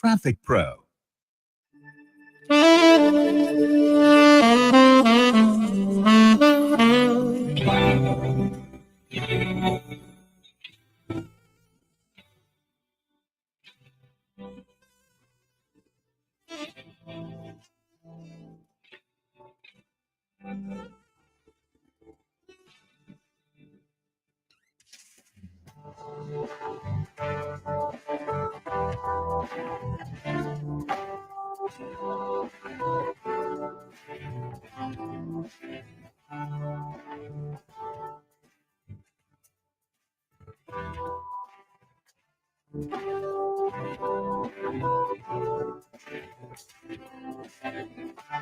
Traffic Pro.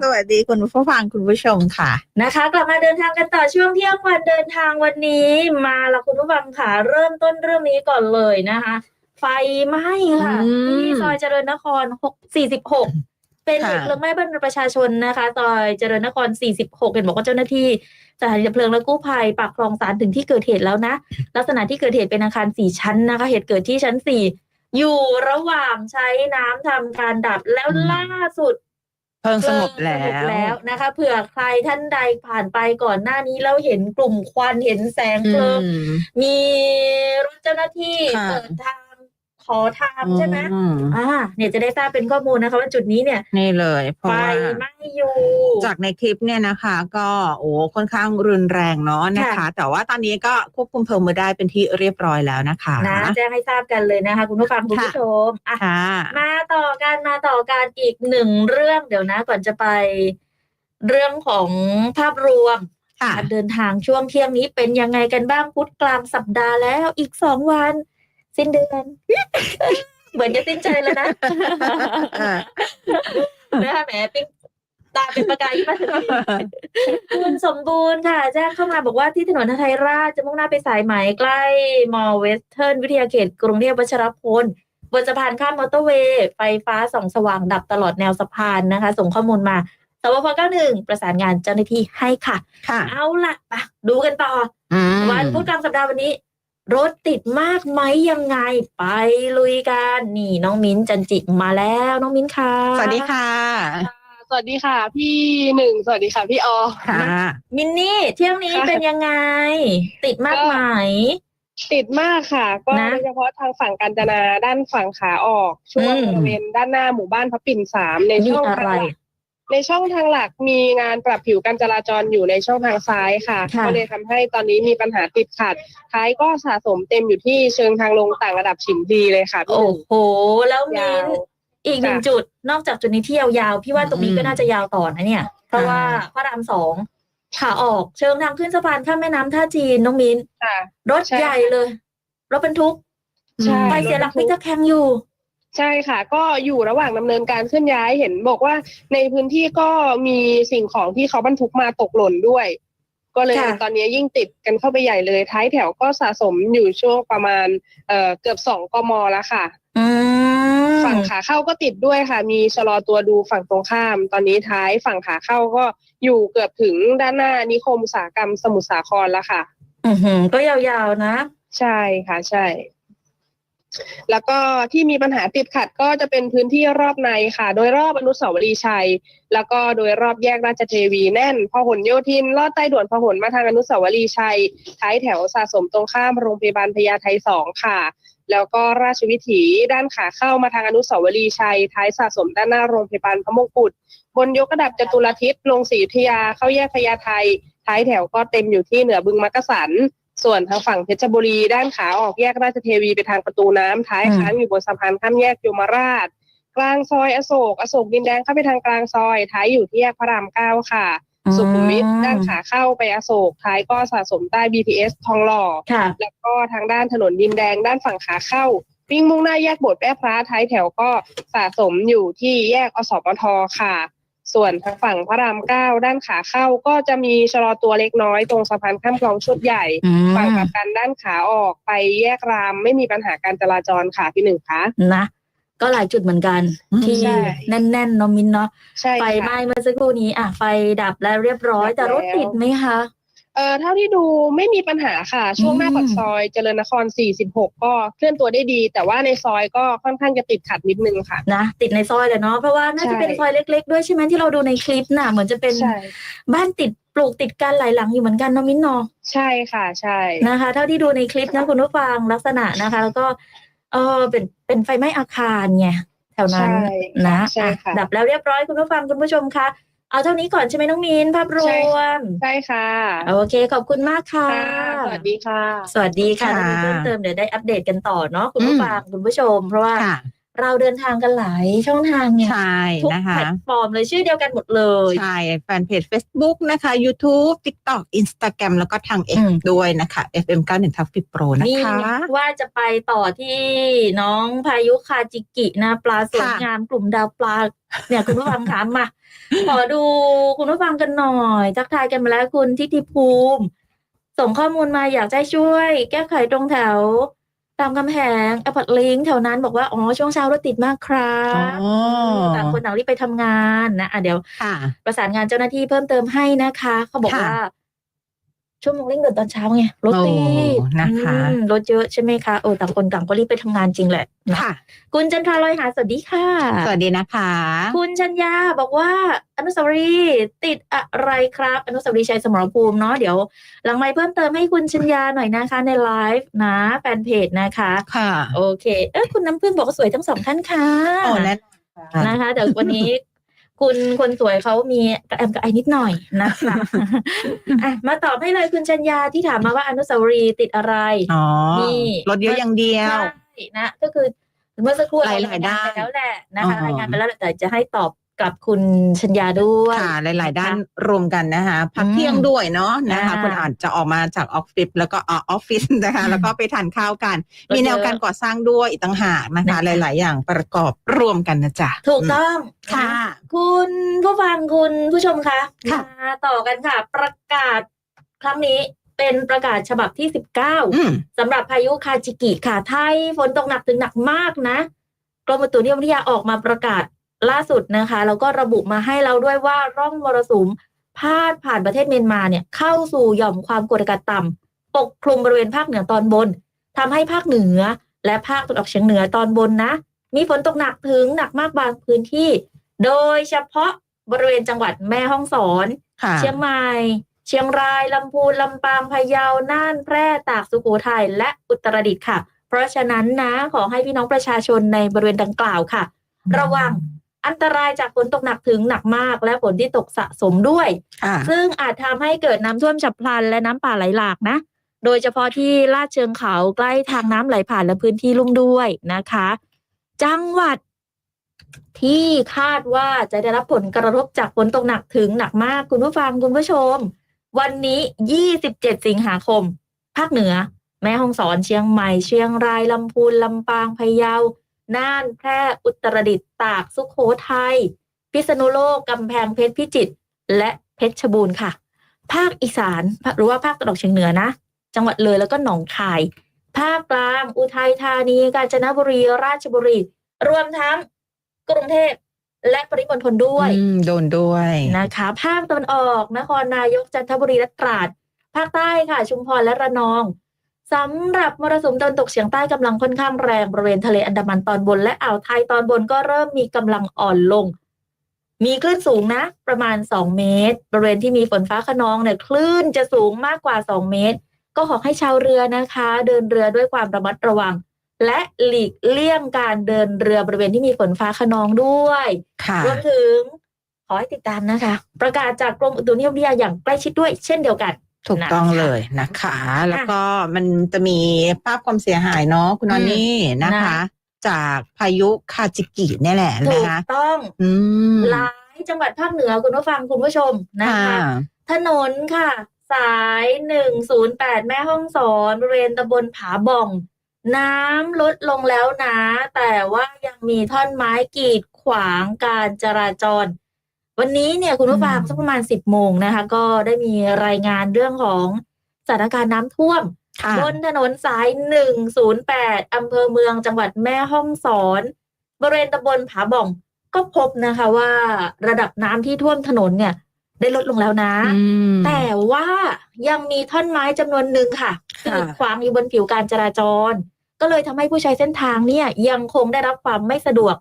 สวัสดีคุณผู้ฟังคุณผู้ชมค่ะ นะคะ กลับมาเดินทางกันต่อช่วงเที่ยงวันเดินทางวันนี้มาละคุณผู้ฟังค่ะ เริ่มต้นเรื่องนี้ก่อนเลยนะคะ ไฟไหม้ค่ะอืมที่ซอยเจริญนคร6 46เป็นค่ะเหตุเพลิงไหม้บ้านเรือนประชาชนนะคะซอยเจริญนคร 46 เห็นบอกว่าเจ้าหน้าที่สถานีดับเพลิงและกู้ภัยปากคลองสารถึงที่เกิดเหตุแล้วนะ ลักษณะที่เกิดเหตุเป็นอาคารสี่ชั้นนะคะ เหตุเกิดที่ชั้นสี่อยู่ระหว่างใช้น้ำทำการดับแล้วอืมล่าสุด เพิ่งสงบแล้เพลิงสงบวแล้วนะคะเผื่อใครท่านใดผ่านไปก่อนหน้านี้แล้วเห็นกลุ่มควันเห็นแสงเพลิงอืมมีรถเจ้าหน้าที่ค่ะเปิดทางข อทางใช่ไหมอืมอ่า เนี่ยจะได้ทราบเป็นข้อมูลนะคะว่าจุดนี้เนี่ยนี่เลยเพราะไฟว่า ไหม้อยู่ จากในคลิปเนี่ยนะคะ ก็โอ้ค่อนข้างรุนแรงเนาะนะคะ ค่ะ แต่ว่าตอนนี้ก็ควบคุมเพลิงมาได้เป็นที่เรียบร้อยแล้วนะคะนะแจ้งให้ทราบกันเลยนะคะ คุณผู้ฟังคุณผู้ชมอะ ค่ะ มาต่อกันมาต่อกันอีกหนึ่งเรื่องเดี๋ยวนะ ก่อนจะไปเรื่องของภาพรวมค่ะ การเดินทางช่วงเที่ยงนี้เป็นยังไงกันบ้างพุธกลางสัปดาห์แล้วอีกสองวัน สิ้นเดือน เหมือนจะสิ้นใจแล้วนะนะคะแหมปิ๊งตาเป็นประกายขึ้นมาทันทีคุณสมบูรณ์ค่ะ แจ้งเข้ามาบอกว่าที่ถนนไทยราชจะมุ่งหน้าไปสายไหมใกล้ มอเวสเทิร์นวิทยาเขตกรุงเทพวัชรพลบนสะพานข้ามมอเตอร์เวย์ไฟฟ้าส่องสว่างดับตลอดแนวสะพานนะคะ ส่งข้อมูลมาสวพ91 ประสานงานเจ้าหน้าที่ให้ค่ะค่ะเอาล่ะไปดูกันต่ออืมวันพุธกลางสัปดาห์วันนี้ รถติดมากไหมยังไงไปลุยกันนี่น้องมิ้นจันจิมาแล้วน้องมิ้นค่ะ สวัสดีค่ะ สวัสดีค่ะ พี่หนึ่งสวัสดีค่ะพี่ออค่ะ มินนี่เที่ยวนี้ค่ะเป็นยังไง ติดมากไหมติดมากค่ะ ก็นะโดยเฉพาะทางฝั่งกาญจนาด้านฝั่งขาออก ช่วงอืมบริเวณด้านหน้าหมู่บ้านพระปิ่นสามในนี่ช่องอะทางไรหลัก ในช่องทางหลักมีงานปรับผิวการจราจรอยู่ในช่องทางซ้ายค่ะ ค่ะ ก็เลยทำให้ตอนนี้มีปัญหาติดขัด ท้ายก็สะสมเต็มอยู่ที่เชิงทางลงต่างระดับฉิมดีเลยค่ะพี่หโอ้นึ่ง โห แล้วมิยานว อีกหนึ่งจ้ะจุดนอกจากจุดนี้ที่ยาวๆ พี่ว่าตรงนี้อืมก็น่าจะยาวต่อนะเนี่ย เพราะว่าพระรามสองขาออกเชิงทางขึ้นสะพานข้ามแม่น้ำท่าจีนน้องมินค่ะ รถใช่ใหญ่เลย รถบรรทุก ใช่ ไปเสียหลักพลิกตะแคงอยู่ ใช่ค่ะ ก็อยู่ระหว่างดำเนินการเคลื่อนย้ายเห็นบอกว่าในพื้นที่ก็มีสิ่งของที่เขาบรรทุกมาตกหล่นด้วย ก็เลยค่ะตอนนี้ยิ่งติดกันเข้าไปใหญ่เลย ท้ายแถวก็สะสมอยู่ช่วงประมาณเอ่อเกือบสองกมแล้วค่ะอืมฝั่งขาเข้าก็ติดด้วยค่ะ มีชะลอตัวดูฝั่งตรงข้าม ตอนนี้ท้ายฝั่งขาเข้าก็อยู่เกือบถึงด้านหน้านิคมอุตสาหกรรมสมุทรสาครแล้วค่ะ อือหือก็ยาวๆนะ ใช่ค่ะ ใช่ แล้วก็ที่มีปัญหาติดขัดก็จะเป็นพื้นที่รอบในค่ะ โดยรอบอนุสาวรีย์ชัย แล้วก็โดยรอบแยกราชเทวีแน่นพหลโยธินลอดใต้ด่วนพหลมาทางอนุสาวรีย์ชัยท้ายแถวสะสมตรงข้ามโรงพยาบาลพญาไทสองค่ะ แล้วก็ราชวิถีด้านขาเข้ามาทางอนุสาวรีย์ชัย ท้ายสะสมด้านหน้าโรงพยาบาลพระมงกุฎบนยกระดับจตุรทิศลงศรีอยุธยาเข้าแยกพญาไทท้ายแถวก็เต็มอยู่ที่เหนือบึงมักกะสัน ส่วนทางฝั่งเพชรบุรีด้านขาออกแยกราชเทวีไปทางประตูน้ำท้ายอืมค้างอยู่บนสะพานข้ามแยกยมราช กลางซอยอโศกอโศกดินแดงเข้าไปทางกลางซอย ท้ายอยู่ที่แยกพระรามเก้าค่ะ สุขุมวิทด้านขาเข้าไปอโศกท้ายก็สะสมใต้ BTS ทองหล่อค่ะแล้วก็ทางด้านถนนดินแดงด้านฝั่งขาเข้าวิ่งมุ่งหน้าแยกโบสถ์แม่พระท้ายแถวก็สะสมอยู่ที่แยกอสมทค่ะ ส่วนทางฝั่งพระรามเก้าด้านขาเข้าก็จะมีชะลอตัวเล็กน้อยตรงสะพานข้ามคลองชุดใหญ่อืมฝั่งกลับกันด้านขาออกไปแยกรามไม่มีปัญหาการจราจรค่ะพี่หนึ่งคะนะก็หลายจุดเหมือนกันอืมที่ใช่แน่นๆเนาะมินเนาะใช่ไฟไหม้ค่ะเมื่อสักครู่นี้อะไฟดับแล้วเรียบร้อยดับแต่รถแล้วติดไหมคะ เอ่อเท่าที่ดูไม่มีปัญหาค่ะ ช่วงหน้าอืมปากซอยเจริญนคร 46 ก็เคลื่อนตัวได้ดี แต่ว่าในซอยก็ค่อนข้างจะติดขัดนิดนึงค่ะนะติดในซอยเลยเนาะเพราะว่าน่าจะใช่เป็นซอยเล็ก ๆ ด้วยใช่ไหมที่เราดูในคลิปน่ะเหมือนจะเป็นใช่บ้านติดปลูกติดกันหลายหลังอยู่เหมือนกันเนาะมินเนาะใช่ค่ะใช่นะคะ เท่าที่ดูในคลิปนะคุณผู้ฟังลักษณะนะคะ แล้วก็เออเป็นเป็นไฟไหม้อาคารไงแถวนั้นใช่นะใช่อะค่ะดับแล้วเรียบร้อยคุณผู้ฟังคุณผู้ชมคะ เอาเท่านี้ก่อนใช่ไหมน้องมินภาพรใช่วค่ะมใช่ค่ะ โอเค ขอบคุณมากค่ะค่ะสวัสดีค่ะ สวัสดีค่ะค่ะถ้ามีเพิ่มเติมเดี๋ยวได้อัปเดตกันต่อเนาะคุณผู้อืมฟังคุณผู้ชม เพราะว่าค่ะ เราเดินทางกันหลายช่องทางเนี่ยใช่ทุกนะคะแพลตฟอร์มเลยชื่อเดียวกันหมดเลย ใช่ แฟนเพจ Facebook นะคะ YouTube TikTok Instagram แล้วก็ทาง X อืม ด้วยนะคะ FM 91ทับ10 Pro นะนี่คะไงว่าจะไปต่อที่น้องพายุคาจิกินะ ปลาสวยค่ะ งามกลุ่มดาวปลา เนี่ย คุณผู้ฟังถามมา ขอดูคุณผู้ฟังกันหน่อยทักทายกันมาแล้วคุณทิติภูมิ ส่งข้อมูลมาอยากจะให้ช่วย แก้ไขตรงแถว ตามกำแพงแอปพอร์ตลิงแถวนั้นบอกว่า อ๋อ ช่วงเช้ารถติดมากครับอ๋อต่างคนต่างรีบไปทำงานนะอะเดี๋ยวค่ะประสานงานเจ้าหน้าที่เพิ่มเติมให้นะคะ เขาบอกค่ะว่า ชั่วโมงเร่งด่วนตอนเช้าไงรถติดโอ้นะคะอืมรถเยอะใช่ไหมคะโอ้ต่างคนต่างก็รีบไปทำงานจริงแหละนะค่ะ คุณจันทราลอยหาสวัสดีค่ะ สวัสดีนะคะ คุณชัญญาบอกว่าอนุสาวรีย์ติดอะไรครับ อนุสาวรีย์ชัยสมรภูมิเนาะเดี๋ยว หลังไมค์เพิ่มเติมให้คุณชัญญาหน่อยนะคะในไลฟ์นะแฟนเพจนะคะ ค่ะ โอเค เออคุณน้ำพึ่งบอกว่าสวยทั้งสองท่านค่ะโอ้แน่นอนค่ะนะคะแต่วันนี้ คุณคนสวยเขามีกระแอมกระไอนิดหน่อยนะคะอะมาตอบให้เลยคุณชัญญาที่ถามมาว่าอนุสาวรีย์ติดอะไรอ๋อนี่รถเยอะอย่างเดียวใช่นะ ก็คือเมื่อสักครู่หลายๆเรรด้านไปแล้วแหละนะคะอ๋อรายงานไปแล้วแหละแต่จะให้ตอบ กับคุณชัญญาด้วยค่ะหลาย ๆ ด้านรวมกันนะคะพักอืมเที่ยงด้วยเนาะนะคะอ่าคุณอาจจะออกมาจากออฟฟิศแล้วก็ออฟฟิศนะคะแล้วก็ไปทานข้าวกันรถเยอะมีแนวการก่อสร้างด้วยอีกต่างหากนะคะนะคะหลาย ๆ อย่างประกอบรวมกันนะจ๊ะถูกต้องค่ะนคุณผู้ฟังคุณผู้ชมคะค่ะมาต่อกันค่ะ ประกาศครั้งนี้เป็นประกาศฉบับที่ 19อืมสำหรับพายุคาจิกิค่ะไทยฝนตกหนักถึงหนักมากนะกรมอุตุนิยมวิทยาออกมาประกาศ ล่าสุดนะคะแล้วก็ระบุมาให้เราด้วยว่าร่องมรสุมพาดผ่านประเทศเมียนมาเนี่ยเข้าสู่หย่อมความกดอากาศต่ำปกคลุมบริเวณภาคเหนือตอนบนทำให้ภาคเหนือ และภาคตะวันออกเฉียงเหนือตอนบนนะ มีฝนตกหนักถึงหนักมากบางพื้นที่ โดยเฉพาะบริเวณจังหวัดแม่ฮ่องสอนค่ะเชียงใหม่ เชียงรายลำพูนลำปางพะเยาน่านแพร่ตากสุโขทัยและอุตรดิตถ์ค่ะ เพราะฉะนั้นนะขอให้พี่น้องประชาชนในบริเวณดังกล่าวค่ะ ระวัง อันตรายจากฝนตกหนักถึงหนักมาก และฝนที่ตกสะสมด้วยค่ะซึ่งอาจทำให้เกิดน้ำท่วมฉับพลันและน้ำป่าไหลหลากนะ โดยเฉพาะที่ลาดเชิงเขาใกล้ทางน้ำไหลผ่านและพื้นที่ลุ่มด้วยนะคะ จังหวัดที่คาดว่าจะได้รับผลกระทบจากฝนตกหนักถึงหนักมากคุณผู้ฟังคุณผู้ชม วันนี้ 27 สิงหาคม ภาคเหนือ แม่ฮ่องสอนเชียงใหม่ เชียงรายลำพูนลำปางพะเยา น่าน แพร่ อุตรดิตถ์ ตาก สุขโขทัย พิษณุโลก กำแพงเพชร พิจิตร และเพชรบูรณ์ค่ะ ภาคอีสาน หรือว่าภาคตะวันออกเฉียงเหนือนะ จังหวัดเลยแล้วก็หนองคาย ภาคกลาง อุทัยธานี กาญจนบุรี ราชบุรี รวมทั้งกรุงเทพและปริมณฑลด้วยอืมโดนด้วยนะคะ ภาคตะวันออก นครนายก จันทบุรี และตราด ภาคใต้ค่ะ ชุมพร และระนอง สำหรับมรสุมตะวันตกเฉียงใต้กำลังค่อนข้างแรงบริเวณทะเลอันดามันตอนบนและอ่าวไทยตอนบนก็เริ่มมีกำลังอ่อนลง มีคลื่นสูงนะ ประมาณ 2 เมตร บริเวณที่มีฝนฟ้าขนองเนี่ยคลื่นจะสูงมากกว่า 2 เมตร ก็ขอให้ชาวเรือนะคะ เดินเรือด้วยความระมัดระวัง และหลีกเลี่ยงการเดินเรือบริเวณที่มีฝนฟ้าขนองด้วยค่ะรวมถึงขอให้ติดตามนะคะ ประกาศจากกรมอุตุนิยมวิทยาอย่างใกล้ชิดด้วยเช่นเดียวกัน ถูกต้องนะคะเลยนะคะ แล้วก็มันจะมีภาพความเสียหายเนาะคุณนอนนี่นะคะนะจากพายุคาจิกิเนี่ยแหละถูนะกคะต้องอืมหลายจังหวัดภาคเหนือคุณผู้ฟังคุณผู้ชมนะคะถนนค่ะ สายหนึ่งศูนย์แปดแม่ห้องสอนบริเวณตำบลผาบ่อง น้ำลดลงแล้วนะ แต่ว่ายังมีท่อนไม้กีดขวางการจราจร วันนี้เนี่ยคุณผู้ฟังอืมสักประมาณสิบโมงนะคะ ก็ได้มีรายงานเรื่องของสถานการณ์น้ำท่วมค่ะบนถนนสาย108อำเภอเมืองจังหวัดแม่ฮ่องสอน บริเวณตำบลผาบ่อง ก็พบนะคะว่าระดับน้ำที่ท่วมถนนเนี่ย ได้ลดลงแล้วนะอืมแต่ว่ายังมีท่อนไม้จำนวนหนึ่งค่ะค่ะกีดขวางอยู่บนผิวการจราจร ก็เลยทำให้ผู้ใช้เส้นทางเนี่ยยังคงได้รับความไม่สะดวก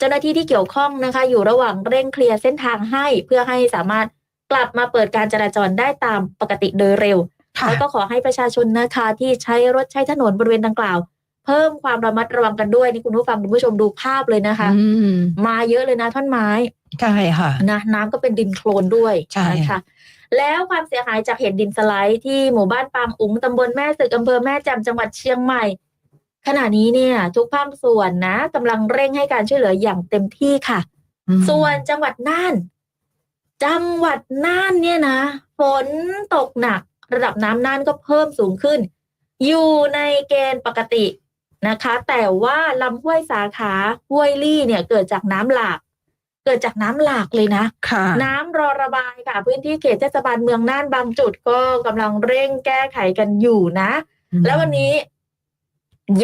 เจ้าหน้าที่ที่เกี่ยวข้องนะคะ อยู่ระหว่างเร่งเคลียร์เส้นทางให้ เพื่อให้สามารถกลับมาเปิดการจราจรได้ตามปกติโดยเร็วค่ะแล้วก็ขอให้ประชาชนนะคะที่ใช้รถใช้ถนนบริเวณดังกล่าว เพิ่มความระมัดระวังกันด้วยนี่คุณผู้ฟังคุณผู้ชมดูภาพเลยนะคะอืมมาเยอะเลยนะท่อนไม้ใช่ค่ะนะน้ำก็เป็นดินโคลนด้วยใช่นะคะแล้วความเสียหายจากเหตุดินสไลด์ที่หมู่บ้านปางอุ๋งตำบลแม่สึกอำเภอแม่แจ่มจังหวัดเชียงใหม่ ขณะนี้เนี่ย ทุกภาคส่วนนะกำลังเร่งให้การช่วยเหลืออย่างเต็มที่ค่ะอืมส่วนจังหวัดน่าน จังหวัดน่านเนี่ยนะฝนตกหนัก ระดับน้ำน่านก็เพิ่มสูงขึ้น อยู่ในเกณฑ์ปกตินะคะ แต่ว่าลำห้วยสาขาห้วยลี่เนี่ยเกิดจากน้ำหลาก เกิดจากน้ำหลากเลยนะค่ะน้ำรอระบายค่ะ พื้นที่เขตเทศบาลเมืองน่านบางจุดก็กำลังเร่งแก้ไขกันอยู่นะ แล้ววันนี้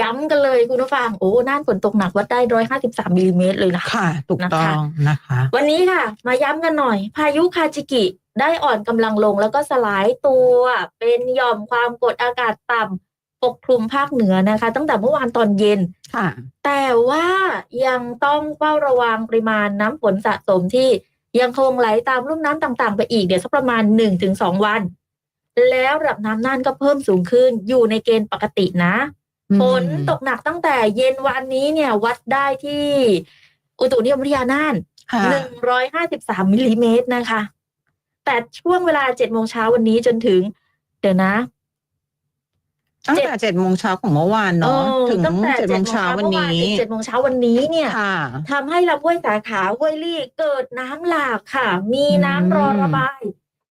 ย้ำกันเลยคุณผู้ฟังโอ้น่านฝนตกหนักวัดได้ร้อยห้าสิบสามมิลลิเมตรเลยนะค่ะ ถูกต้องนะคะ วันนี้ค่ะ มาย้ำกันหน่อย พายุคาจิกิได้อ่อนกำลังลงแล้วก็สลายตัว เป็นหย่อมความกดอากาศต่ำปกคลุมภาคเหนือนะคะ ตั้งแต่เมื่อวานตอนเย็นค่ะ แต่ว่ายังต้องเฝ้าระวังปริมาณน้ำฝนสะสมที่ยังคงไหลตามลุ่มน้ำต่างๆ ไปอีกเดี๋ยวสักประมาณหนึ่งถึงสองวัน แล้วระดับน้ำน่านก็เพิ่มสูงขึ้นอยู่ในเกณฑ์ปกตินะ ฝนตกหนักตั้งแต่เย็นวันนี้เนี่ย วัดได้ที่ อุตุนิยมวิทยาน่านค่ะหนึ่งร้อยห้าสิบสามมิลลิเมตรนะคะ แต่ช่วงเวลาเจ็ดโมงเช้าวันนี้จนถึง เดี๋ยวนะ ตั้งแต่เจ็ดโมงเช้าของเมื่อวานเนาะเออถึงตั้แต่เจ็ดโมงเช้าวันนี้เจ็ดโมงเช้าวันนี้เนี่ยค่ะทำให้ลำห้วยสาขาห้วยลี่เกิดน้ำหลากค่ะ มีน้ำอืมรอระบาย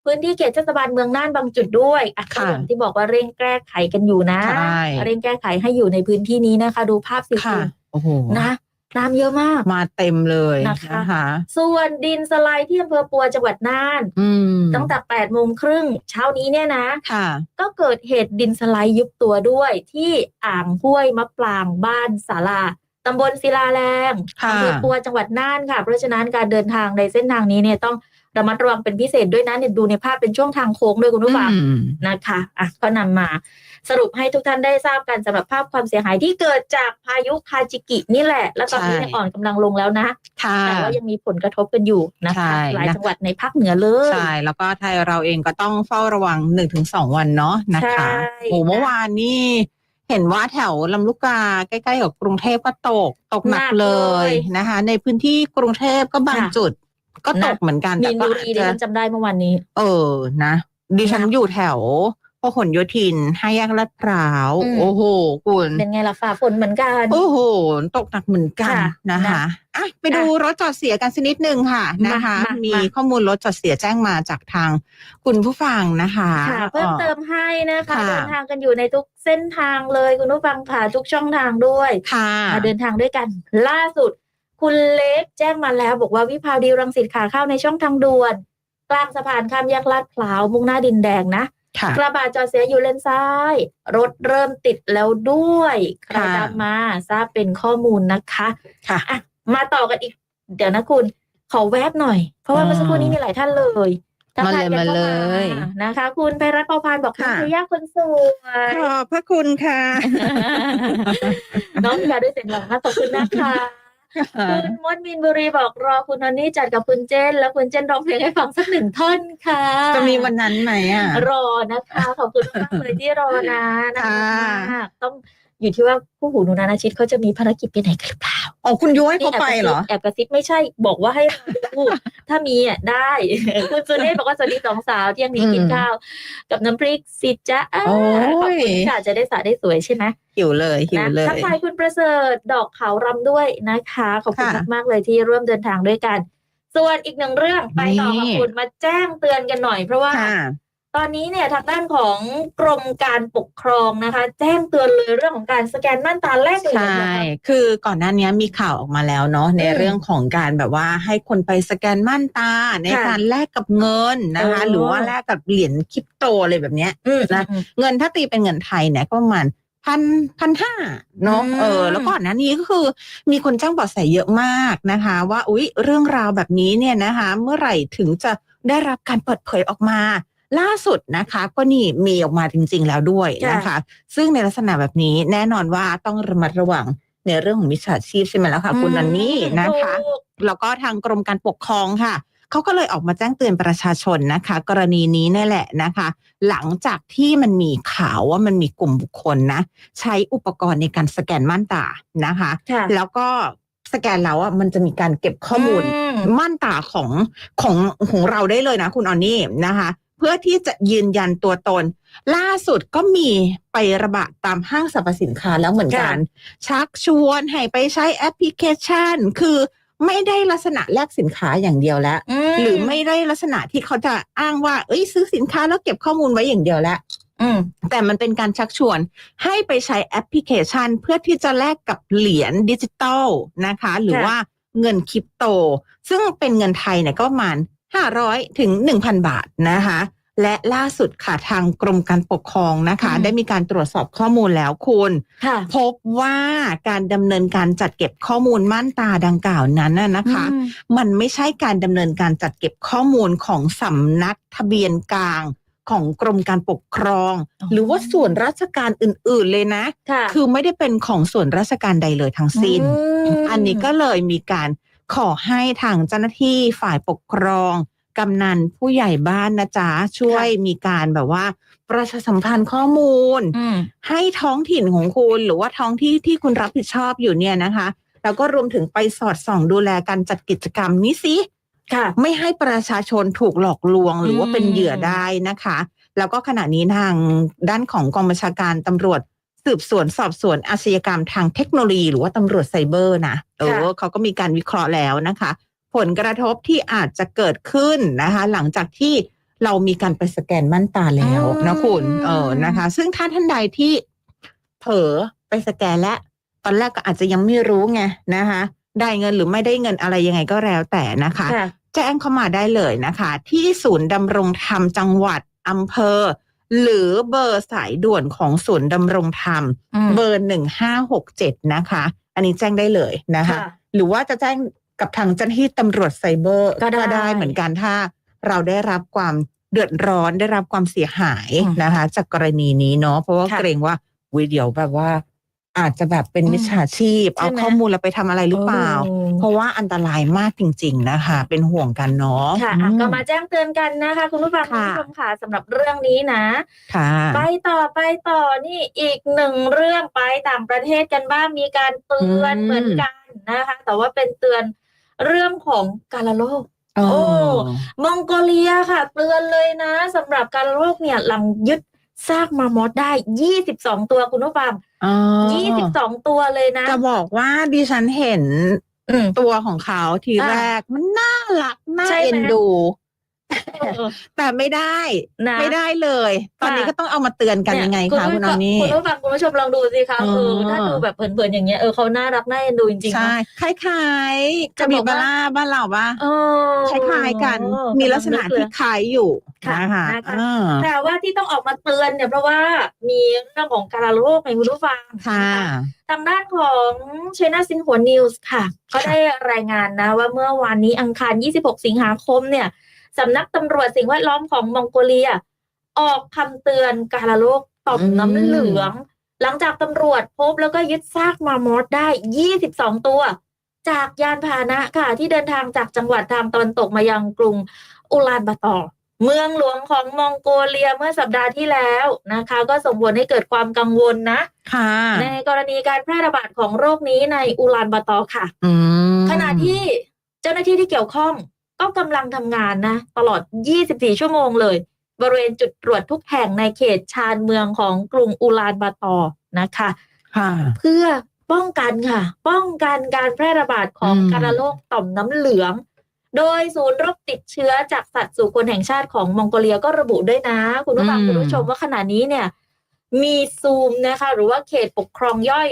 พื้นที่เขตเทศบาลเมืองน่านบางจุดด้วยอะก็ค่ะอย่างที่บอกว่าเร่งแก้ไขกันอยู่นะใช่เร่งแก้ไขให้อยู่ในพื้นที่นี้นะคะ ดูภาพสิค่ะคุณโอ้โหนะน้ำเยอะมาก มาเต็มเลยนะคะนะคะส่วนดินสไลด์ที่อำเภอปัวจังหวัดน่านอืมตั้งแต่8ปดโมงครึ่งเช้านี้เนี่ยนะค่ะ ก็เกิดเหตุดินสไลด์ยุบตัวด้วย ที่อ่างห้วยมะปรางบ้านสาลาตำบลศิลาแรงค่ะอำเภอปัวจังหวัดน่านค่ะ เพราะฉะนั้นการเดินทางในเส้นทางนี้เนี่ยต้อง ระมัดระวังเป็นพิเศษด้วยนะเนี่ยดูในภาพเป็นช่วงทางโค้งด้วยคุณผู้ฟังอืมนะคะอะก็นำมาสรุปให้ทุกท่านได้ทราบกันสำหรับภาพความเสียหายที่เกิดจากพายุคาจิกินี่แหละ แล้วตอนนี้เนี่ยใช่อ่อนกำลังลงแล้วนะค่ะแต่ว่ายังมีผลกระทบกันอยู่นะใช่คะหลายนะจังหวัดในภาคเหนือเลยใช่แล้วก็ไทยเราเองก็ต้องเฝ้าระวังหนึ่งถึงสองวันเนาะนะคะใช่โอ้เมื่อวานนี่เห็นว่าแถวลำลูกกาใกล้ๆกับกรุงเทพก็ตกตกหนักเลยนะคะ ในพื้นที่กรุงเทพก็บางจุด ก็ตกเหมือนกันมีแต่นก็บุอารีจดิจะ ฉันจำได้เมื่อวันนี้ เออ นะ ดิฉันนะอยู่แถวพหลโยธินห้าแยกลาดพร้าว อืม โอ้โห คุณ เป็นไงล่ะฝ่าฝนเหมือนกัน โอ้โห ตกหนักเหมือนกันค่ะนะคะนะอะไปดูรถจอดเสียกันสักนิดนึงค่ะมานะคะ มามีมาข้อมูลรถจอดเสียแจ้งมาจากทางคุณผู้ฟังนะคะค่ะ เพิ่มอ่อเติมให้นะคะค่ะ เดินทางกันอยู่ในทุกเส้นทางเลยคุณผู้ฟังค่ะทุกช่องทางด้วยค่ะ มาเดินทางด้วยกัน ล่าสุด คุณเล็กแจ้งมาแล้ว บอกว่าวิภาวดีรังสิตขาเข้าในช่องทางด่วน กลางสะพานข้ามแยกลาดพร้าวมุ่งหน้าดินแดงนะค่ะกระบะจอดเสียอยู่เลนซ้าย รถเริ่มติดแล้วด้วยใครค่ะตามมาทราบเป็นข้อมูลนะคะค่ะอะมาต่อกันอีก เดี๋ยวนะคุณ ขอแวบหน่อย เพราะว่าอ๋อเมื่อสักครู่นี้มีหลายท่านเลยทักทกันมาเลยข้มาเลยนะคะ คุณไพรัตน์เปาพานบอกคุณค่ะเทย่าคนสวยขอบพระคุณค่ะ น้องพิยาด้วยเสียงหลังนะขอบคุณนะคะ คุณมดมินบุรีบอกรอคุณนนนี่จัดกับคุณเจน แล้วคุณเจนร้องเพลงให้ฟังสักหนึ่งท่อนค่ะ จะมีวันนั้นไหมอะ รอนะคะ ขอบคุณมากเลยที่รอนะนะค่ะมากต้อง อยู่ที่ว่าผู้หูหนูนานาชิตเขาจะมีภารกิจไปไหนกันหรือเปล่าอ๋อคุณย้อยเขาไปเหรอแอบกระซิบไม่ใช่บอกว่าให้เราดูถ้ามีอะได้ คุณสุเนศบอกว่าสวัสดีสองสาวเที่ยงนี้อืมกินข้าว กับน้ำพริกสิจ๊ะอ่าโอ้ยขอบคุณค่ะจะได้สระได้สวยใช่ไหมหิวเลยหิวนะเลยทักทายคุณประเสริฐดอกเขารำด้วยนะคะ ขอบคุณค่ะมากๆเลยที่ร่วมเดินทางด้วยกัน ส่วนอีกหนึ่งเรื่องไปต่อนี่กับคุณมาแจ้งเตือนกันหน่อยเพราะว่าค่ะ ตอนนี้เนี่ยทางด้านของกรมการปกครองนะคะ แจ้งเตือนเลยเรื่องของการสแกนม่านตาแลกเหรียญใช่นะคะคือก่อนหน้านี้มีข่าวออกมาแล้วเนาะในอืมเรื่องของการแบบว่าให้คนไปสแกนม่านตาในค่ะการแลกกับเงินนะคะโอ้หรือว่าแลกกับเหรียญคริปโตอะไรแบบเนี้ยอืมนะอืมเงินถ้าตีเป็นเงินไทยเนี่ยก็ประมาณพันพันห้าเนาะอืมเออแล้วก่อนหน้านี้ก็คือมีคนแจ้งเบาะแสเยอะมากนะคะ ว่าอุ๊ยเรื่องราวแบบนี้เนี่ยนะคะ เมื่อไหร่ถึงจะได้รับการเปิดเผยออกมา ล่าสุดนะคะ ก็นี่มีออกมาจริง ๆ แล้วด้วยนะคะ ซึ่งในลักษณะแบบนี้แน่นอนว่าต้องระมัดระวังในเรื่องของมิจฉาชีพใช่ไหมแล้วค่ะ คุณนันนี่นะคะถูกแล้วก็ทางกรมการปกครองค่ะเขาก็เลยออกมาแจ้งเตือนประชาชนนะคะ กรณีนี้นี่แหละนะคะ หลังจากที่มันมีข่าวว่ามันมีกลุ่มบุคคลนะ ใช้อุปกรณ์ในการสแกนม่านตานะคะค่ะแล้วก็สแกนแล้วอะมันจะมีการเก็บข้อมูลมม่านตาของของของเราได้เลยนะ คุณออนนี่นะคะเพื่อที่จะยืนยันตัวตน ล่าสุดก็มีไประบาดตามห้างสรรพสินค้าแล้วเหมือนกัน ชักชวนให้ไปใช้แอปพลิเคชัน คือไม่ได้ลักษณะแลกสินค้าอย่างเดียวแล้วมหรือไม่ได้ลักษณะที่เขาจะอ้างว่า เอ้ยซื้อสินค้าแล้วเก็บข้อมูลไว้อย่างเดียวแล้วอืมแต่มันเป็นการชักชวนให้ไปใช้แอปพลิเคชัน เพื่อที่จะแลกกับเหรียญดิจิตอลนะคะ หรือค่ะว่าเงินคริปโต ซึ่งเป็นเงินไทยเนี่ยก็ประมาณ 500 ถึง 1,000 บาทนะคะ และล่าสุดค่ะทางกรมการปกครองนะคะอืมได้มีการตรวจสอบข้อมูลแล้วคุณค่ะพบว่าการดำเนินการจัดเก็บข้อมูลม่านตาดังกล่าวนั้นน่ะนะคะอืมมันไม่ใช่การดำเนินการจัดเก็บข้อมูลของสำนักทะเบียนกลางของกรมการปกครองอ๋อหรือว่าส่วนราชการอื่น ๆ เลยนะค่ะคือไม่ได้เป็นของส่วนราชการใดเลยทั้งสิ้นมอันนี้ก็เลยมีการ ขอให้ทางเจ้าหน้าที่ฝ่ายปกครองกำนันผู้ใหญ่บ้านนะจ๊ะ ช่วยมีการแบบว่า ประชาสัมพันธ์ข้อมูลอืมให้ท้องถิ่นของคุณหรือว่าท้องที่ที่คุณรับผิดชอบอยู่เนี่ยนะคะ แล้วก็รวมถึงไปสอดส่องดูแลการจัดกิจกรรมนี้สิค่ะไม่ให้ประชาชนถูกหลอกลวงหรือว่าอืมเป็นเหยื่อได้นะคะ แล้วก็ขณะนี้ทางด้านของกองบัญชาการตำรวจ สืบสวนสอบสวนอาชญากรรมทางเทคโนโลยี หรือว่าตำรวจไซเบอร์นะเออเขาก็มีการวิเคราะห์แล้วนะคะ ผลกระทบที่อาจจะเกิดขึ้นนะคะ หลังจากที่เรามีการไปสแกนม่านตาแล้วนะคุณเออนะคะ ซึ่งถ้าท่านใดที่เผลอไปสแกนและตอนแรกก็อาจจะยังไม่รู้ไงนะคะ ได้เงินหรือไม่ได้เงินอะไรยังไงก็แล้วแต่นะคะค่ะแจ้งเข้ามาได้เลยนะคะ ที่ศูนย์ดำรงธรรมจังหวัดอำเภอ หรือเบอร์สายด่วนของศูนย์ดำรงธรรมอืมเบอร์หนึ่งห้าหกเจ็ดนะคะ อันนี้แจ้งได้เลยนะคะ ค่ะ หรือว่าจะแจ้งกับทางเจ้าหน้าที่ตำรวจไซเบอร์ก็ได้เหมือนกันถ้า เราได้รับความเดือดร้อนได้รับความเสียหายอืมนะคะ จากกรณีนี้เนาะเพราะว่าค่ะ เกรงว่าวิเดียวแบบว่า อาจจะแบบเป็นอืมมิจฉาชีพใช่เอาไหมข้อมูลเราไปทำอะไรหรือเปล่า โอ้ เพราะว่าอันตรายมากจริง ๆ นะคะ เป็นห่วงกันเนาะค่ะอะอืก็มาแจ้งเตือนกันนะคะ คุณผู้ฟังคุณค่ะผู้ชมค่ะสำหรับเรื่องนี้นะ ค่ะ ไปต่อไปต่อนี่อีกหนึ่งเรื่องไปต่างประเทศกันบ้างมีการเตือนอืม เหมือนกันนะคะ แต่ว่าเป็นเตือนเรื่องของการละโรค โอ้โอ้มองโกเลียค่ะ เตือนเลยนะสำหรับการละโรคเนี่ยหลังยึดซากมามอสได้ 22 ตัวคุณผู้ฟัง อ๋อ22ตัวเลยนะ จะบอกว่าดิฉันเห็นอืม ตัวของเขาทีอ่าแรกมันน่ารักน่าใช่ไหม เอ็นดูเออ แต่ไม่ได้นะไม่ได้เลย ตอนนี้ค่ะก็ต้องเอามาเตือนกันยังไงคะคุณออนนี่คุณผู้ฟังคุณผู้ชมลองดูสิคะอ๋อเออถ้าดูแบบเผินๆอย่างเงี้ยเออเขาน่ารักน่าเอ็นดูจริงๆใช่เนาะคล้ายๆจะจะบมีอกบาว่าร่าบ้านเราปะเออคล้ายๆกันเออมีลักษณะกำงนึที่กเยคล้ายอยู่ค่ะนะคะนะคะอ่าแต่ว่าที่ต้องออกมาเตือนเนี่ยเพราะว่ามีเรื่องของการละโรคในคุณผู้ฟังค่ะนทางด้านของ China ซินหัวนิวส์ค่ะ ก็ได้รายงานนะว่าเมื่อวานนี้อังคาร 26 สิงหาคมเนี่ย สำนักตำรวจสิ่งแวดล้อมของมองโกเลีย ออกคำเตือนการละโรคต่อมอืมน้ำเหลือง หลังจากตำรวจพบแล้วก็ยึดซากมามอสได้ 22 ตัว จากยานพาหนะค่ะ ที่เดินทางจากจังหวัดทางตอนตกมายังกรุงอุลานบาตอร์เมืองหลวงของมองโกเลียเมื่อสัปดาห์ที่แล้วนะคะ ก็ส่งผลให้เกิดความกังวลนะค่ะ ในกรณีการแพร่ระบาดของโรคนี้ในอุลานบาตอร์ค่ะอืมขณะที่เจ้าหน้าที่ที่เกี่ยวข้อง ก็กำลังทำงานนะตลอด 24 ชั่วโมงเลย บริเวณจุดตรวจทุกแห่งในเขตชานเมืองของกรุงอุลานบาตอร์นะคะค่ะเพื่อป้องกันค่ะ ป้องกันการแพร่ระบาดของอืมการโรคต่อมน้ำเหลือง โดยศูนย์โรคติดเชื้อจากสัตว์สู่คนแห่งชาติของมองโกเลียก็ระบุด้วยนะ คุณผู้ฟังอืมคุณผู้ชมว่าขณะนี้เนี่ย มีซูมนะคะหรือว่าเขตปกครองย่อย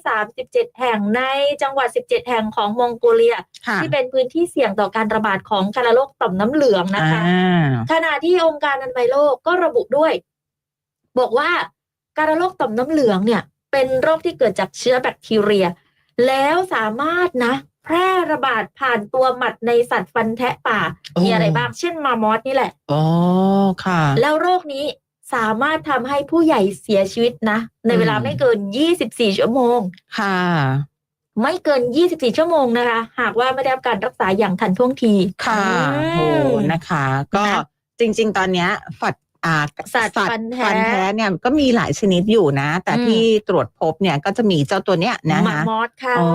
137 แห่งในจังหวัด 17 แห่งของมองโกเลียค่ะที่เป็นพื้นที่เสี่ยงต่อการระบาดของการโรคต่อมน้ำเหลืองนะคะอ่าขณะที่องค์การอนามัยโลกก็ระบุด้วย บอกว่าการโรคต่อมน้ำเหลืองเนี่ย เป็นโรคที่เกิดจากเชื้อแบคทีเรีย แล้วสามารถนะแพร่ระบาดผ่านตัวหมัดในสัตว์ฟันแทะป่าโอ้มีอะไรบ้าง เช่นมามอสนี่แหละ อ๋อ ค่ะ แล้วโรคนี้ สามารถทำให้ผู้ใหญ่เสียชีวิตนะ ในเวลาอืมไม่เกิน 24 ชั่วโมง ค่ะ ไม่เกิน 24 ชั่วโมงนะคะ หากว่าไม่ได้รับการรักษาอย่างทันท่วงที ค่ะอืโอ้มนะคะ ก็นะจริง ๆ ตอนเนี้ยฝัดอ่าสัตว์ฟันแท้ฟันแท้เนี่ยก็มีหลายชนิดอยู่นะ แต่อืมที่ตรวจพบเนี่ยก็จะมีเจ้าตัวเนี้ยนะหมามคะมอสค่ะโอ้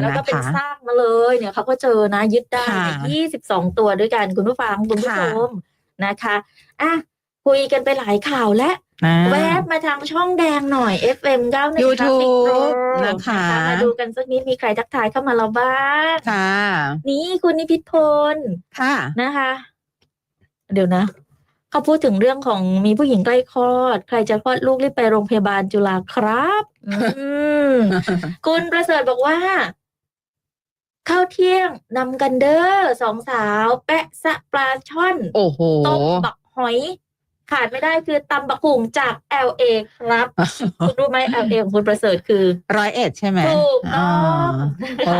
แล้วก็นะคะเป็นซากมาเลยเนี่ยเขาก็เจอนะยึดได้ค่ะยี่สิบสองตัวด้วยกันคุณผู้ฟังคุณผู้ชค่ะมนะคะอะ คุยกันไปหลายข่าวและอ่า แวบมาทางช่องแดงหน่อย FM 91 YouTube Traffic Pro นะคะ มาดูกันสักนิดมีใครทักทายเข้ามาเราบ้าง ค่ะนี่คุณนิพิษพลค่ะ นะคะ เดี๋ยวนะ เขาพูดถึงเรื่องของมีผู้หญิงใกล้คลอด ใครจะคลอดลูกรีบไปโรงพยาบาลจุฬาครับอืม คุณประเสริฐบอกว่า ข้าวเที่ยงนำกันเด้อสองสาว แปะสะปลาช่อนโอ้โห ต้มบักหอย ขาดไม่ได้คือตำบักหุ่งจาก LA ครับ คุณรู้ไหม LA ของคุณประเสริฐคือร้อยเอ็ดใช่ไหมถูกต้องโอ้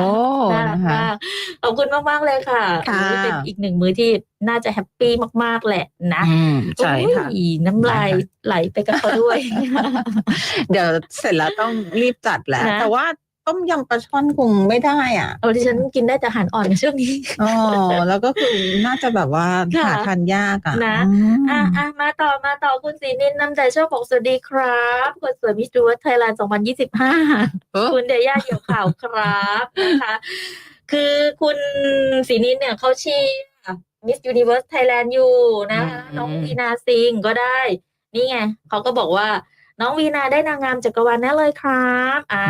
น่ารักนะคะมากขอบคุณมากๆเลยค่ะค่ะนี่เป็นอีกหนึ่งมือที่น่าจะแฮปปี้มาก ๆ แหละนะอืมใช่ค่ะอุ้ยน้ำลายนะคะไหลไปกับเขาด้วย เดี๋ยวเสร็จแล้วต้องรีบจัดแล้วนะแต่ว่า ต้มยำปลาช่อนคงไม่ได้อะ เอาที่ฉันกินได้แต่อาหารอ่อนในช่วงนี้ อ๋อ แล้วก็คือน่าจะแบบว่าค่ะ หาทานยากอะนะอืมอะอะมาต่อมาต่อคุณศรีนินนำใจโชคบอกสวัสดีครับคนสวยมิสดูวัไทยแลนด์2025 เออคุณเดียาเหี่ยวข่าวครับนะคะ คือคุณศรีนินเนี่ยเขาเชียร์มิสยูนิเว r ร์สไทยแลนด์อยู่นะคะ อืม น้องวีนาซิงก็ได้ นี่ไงเขาก็บอกว่า น้องวีนาได้นางงามจักรวาลแน่เลยครับอ่า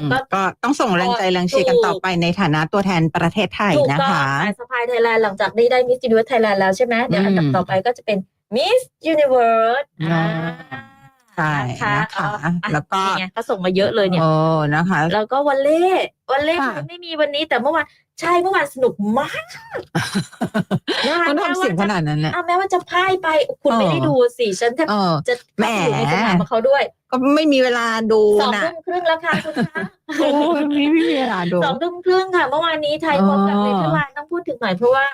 อืมก็ก็ต้องส่งแรงใจแรงเชียร์กันต่อไปในฐานะตัวแทนประเทศไทยถูกนะต้องคะสายสะพายไทยแลนด์หลังจากนี้ได้มิส s u นิเว r ร์สไทยแลนด์แล้วใช่ไหมเดี๋ยวอันดับอืมต่อไปก็จะเป็นมิส s u นิเว r ร์สอ่า ใช่นะคะอะแล้วก็นี่ไงก็ส่งมาเยอะเลยเนี่ยโอ้นะคะ แล้วก็วันเล่วันเล่ค่ะไม่มีวันนี้แต่เมื่อวานใช่เมื่อวานสนุกมากนะคะมันแม้ทำเสียงขว่าจะนาดนั้นเนี่ยอะแม้ว่าจะพ่ายไปคุณไม่ได้ดูสิฉันแทบเออจะแหมเข้าไปอยู่ในสนามกับเขาด้วย ก็ไม่มีเวลาดูสองนะทุ่มครึ่งแล้วค่ะคุณคะโอ้ยไม่มีเวลาดูสองทุ่มครึ่งค่ะ เมื่อวานนี้ไทยพบกับอ๋อเนเธอร์แลนด์ต้องพูดถึงหน่อยเพราะว่า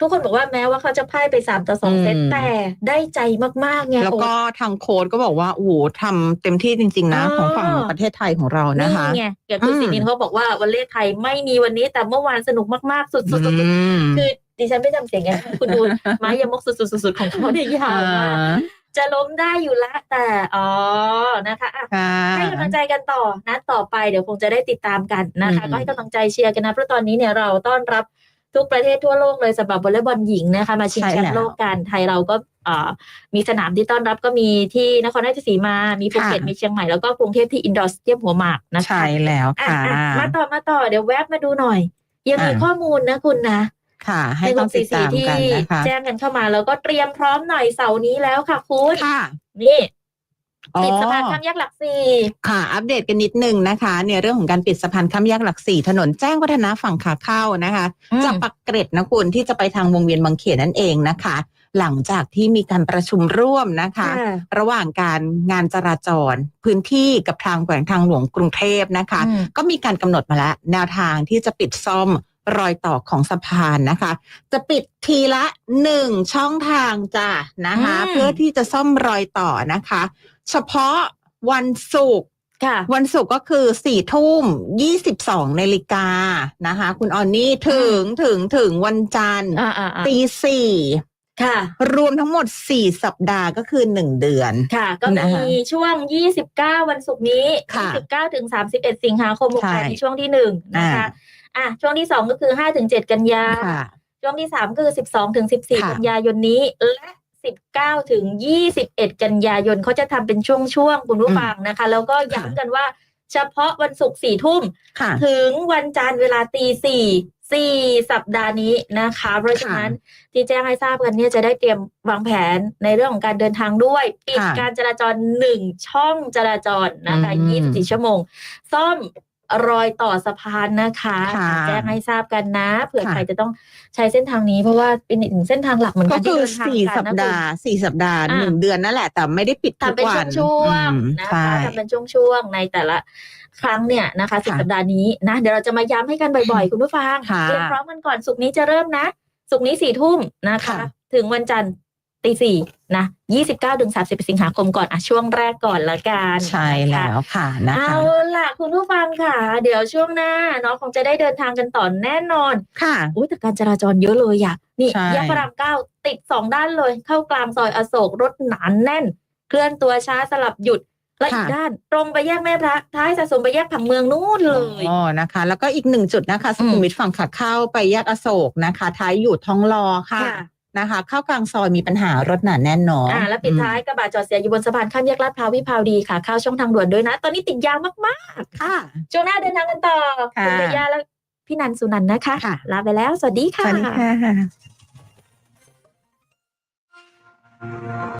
ทุกคนบอกว่าแม้ว่าเขาจะพ่ายไปสามต่อสองอืมเซตแต่ได้ใจมากๆไงแล้วก็โอ้ทางโค้ดก็บอกว่าโอ้โหทำเต็มที่จริง ๆ นะอ่าของฝั่งประเทศไทยของเรานะคะนี่ไงเกี่ยวกับคุณอืมสินินเขาบอกว่าวันเล่ไทยไม่มีวันนี้แต่เมื่อวานสนุกมากๆ สุดๆอืมคือดิฉันไม่จำเสียงไงคุณดูไม้ยมกสุดๆๆๆของเขาเนี่ยยาวมากจะล้มได้อยู่ละแต่อ๋อนะคะอะค่ะให้กำลังใจกันต่อนะต่อไปเดี๋ยวคงจะได้ติดตามกันนะคะอืมก็ให้กำลังใจเชียร์กันนะเพราะตอนนี้เนี่ยเราต้อนรับ ทุกประเทศทั่วโลกเลยสำหรับวอลเลย์บอลหญิงนะคะมาชิงแชมป์โลกกันไทยเราก็เอ่อมีสนามที่ต้อนรับก็มีที่นครราชสีมา มีภูเก็ต มีเชียงใหม่ แล้วก็กรุงเทพที่อินดอร์สเตียมหัวหมากนะคะใช่แล้วอะค่ะอะ มาต่อมาต่อเดี๋ยวแวบมาดูหน่อย ยังมีอะข้อมูลนะคุณนะค่ะให้ในต้องติดตามที่กันนะคะแจ้งกันเข้ามาแล้วก็เตรียมพร้อมหน่อยเสาร์นี้แล้วค่ะคุณ ค่ะ นี่อ๋อ ปิดสะพานข้ามแยกหลักสี่ค่ะ อัปเดตกันนิดนึงนะคะเนี่ยเรื่องของการปิดสะพานข้ามแยกหลักสี่ถนนแจ้งวัฒนะฝั่งขาเข้านะคะจากปักเกร็ดนะคุณที่จะไปทางวงเวียนบางเขนนั่นเองนะคะ หลังจากที่มีการประชุมร่วมนะคะค่ะระหว่างการงานจราจรพื้นที่กับทางแขวงทางหลวงกรุงเทพนะคะอืมก็มีการกำหนดมาแล้วแนวทางที่จะปิดซ่อมรอยต่อของสะพานนะคะ จะปิดทีละหนึ่งช่องทางจ้ะนะคะอืมเพื่อที่จะซ่อมรอยต่อนะคะ เฉพาะวันศุกร์ค่ะ วันศุกร์ก็คือสี่ทุ่มยี่สิบสองนาฬิกานะคะ คุณออนนี่ถึงถึงถึงวันจันทร์อ่าอ่าอ่าตีสี่ค่ะ รวมทั้งหมดสี่สัปดาห์ก็คือหนึ่งเดือน ค่ะ ก็นะคะมีช่วง 29 วันศุกร์นี้ค่ะ29 ถึง 31 สิงหาคมใช่68ในช่วงที่หนึ่งนะคะ อะ ช่วงที่สองก็คือ 5 ถึง 7 กันยาค่ะช่วงที่สามก็คือ 12 ถึง 14ค่ะกันยายนนี้ และ 19 ถึง 21 กันยายนเขาจะทำเป็นช่วงๆคุณผู้ฟังนะคะ แล้วก็ย้ำกันว่าเฉพาะวันศุกร์สี่ทุ่มค่ะถึงวันจันทร์เวลาตีสี่สี่สัปดาห์นี้นะคะ เพราะฉะนั้นที่แจ้งให้ทราบกันเนี่ยจะได้เตรียมวางแผนในเรื่องของการเดินทางด้วย ปิดค่ะการจราจรหนึ่งช่องจราจรนะคะอืม24ชั่วโมง ซ่อม รอยต่อสะพานนะคะค่ะ แจ้งให้ทราบกันนะ เผื่อค่ะใครจะต้องใช้เส้นทางนี้เพราะว่าเป็นอีกหนึ่งเส้นทางหลักเหมือนก็กันที่คือเดินทางสี่กันสัปนะคุณ ดาห์สี่สัปดาห์อะ หนึ่งเดือนนั่นแหละ แต่ไม่ได้ปิดทุทำกเป็นวันช่วงอืมๆนะใช่คะทำเป็นช่วงๆในแต่ละครั้งเนี่ยนะคะสิบค่ะสัปดาห์นี้นะเดี๋ยวเราจะมาย้ำให้กันบ่อยๆ คุณผู้ฟังค่ะเตรียมพร้อมกันก่อนสุกร์นี้จะเริ่มนะ สุกร์นี้สี่ทุ่มนะคะ ค่ะ ถึงวันจันทร์ ตีสี่นะยี่สิบเก้าถึงสามสิบสิงหาคมก่อนอะช่วงแรกก่อนละกันใช่แล้วค่ะนะเอาคะล่ะคุณผู้ฟังค่ะ เดี๋ยวช่วงหน้าเนาะคงจะได้เดินทางกันต่อแน่นอนค่ะอุ้ยแต่การจราจรเยอะเลยอะนี่ใช่แยกพระรามเก้าติดสองด้านเลย เข้ากลางซอยอโศกรถหนานแน่น เคลื่อนตัวช้าสลับหยุดและอีกค่ะด้านตรงไปแยกแม่พระท้ายสะสมไปแยกผังเมืองนู่นเลยอ๋อนะคะ แล้วก็อีกหนึ่งจุดนะคะสุขุมวิทฝั่งขาเข้าไปแยกอโศกนะคะ ท้ายอยู่ท้องรอค่ะค่ะ นะคะเข้ากลางซอยมีปัญหารถหนาแน่นเนอนอ่าแล้วปิดท้ายกระบะจอดเสียอยู่บนสะพานข้ามแยกลาดพร้าววิภาวดีค่ะเข้าช่องทางด่วนด้วยนะ ตอนนี้ติดยาวมากค่ะ ๆช่วงหน้าเดินทางกันต่อค่ะคุณเบย่าและพี่นันสุนันท์นะคะค่ะ ลาไปแล้ว สวัสดีสค่ะ วัสดีค่ะ